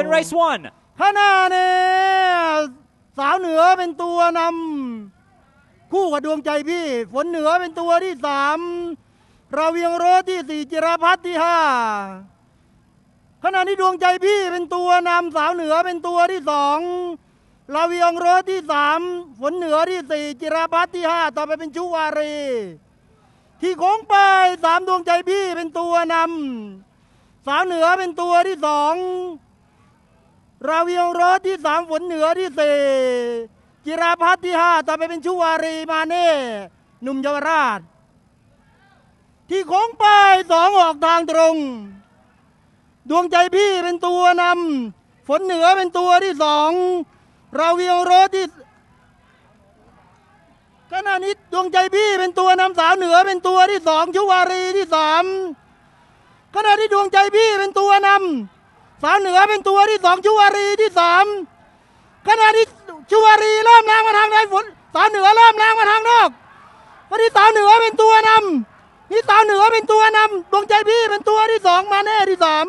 in race one. ข้างหน้าเนี่ยสาวเหนือเป็นตัวนำคู่กับดวงใจพี่ ฝนเหนือเป็นตัวที่สามราเวียงโรสที่สี่จิรพัฒน์ที่ห้าขณะนี้ดวงใจพี่เป็นตัวนำสาวเหนือเป็นตัวที่สองราเวียงโรสที่สามฝนเหนือที่สี่จิรพัฒน์ที่ห้าต่อไปเป็นชุวารี ที่โค้งไปสามดวงใจพี่เป็นตัวนำสาวเหนือเป็นตัวที่สอง ราวีองรถที่สามฝนเหนือที่สี่จิราพัฒน์ที่ห้าต่อไปเป็นชุวารีมาเน่หนุ่มเยาวราช ที่โค้งไปสองออกทางตรง ดวงใจพี่เป็นตัวนำฝนเหนือเป็นตัวที่สองราวีองรถที่ขณะนี้ดวงใจพี่เป็นตัวนำสาวเหนือเป็นตัวที่สองชุวารีที่สามขณะที่ดวงใจพี่เป็นตัวนำ สาวเหนือเป็นตัวที่สองชุวารีที่สามขณะที่ชุวารีเริ่มล้างมาทางด้านฝนสาวเหนือเริ่มล้างมาทางนอกวันนี้สาวเหนือเป็นตัวนำนี่สาวเหนือเป็นตัวนำดวงใจพี่เป็นตัวที่สองมาแน่ที่สาม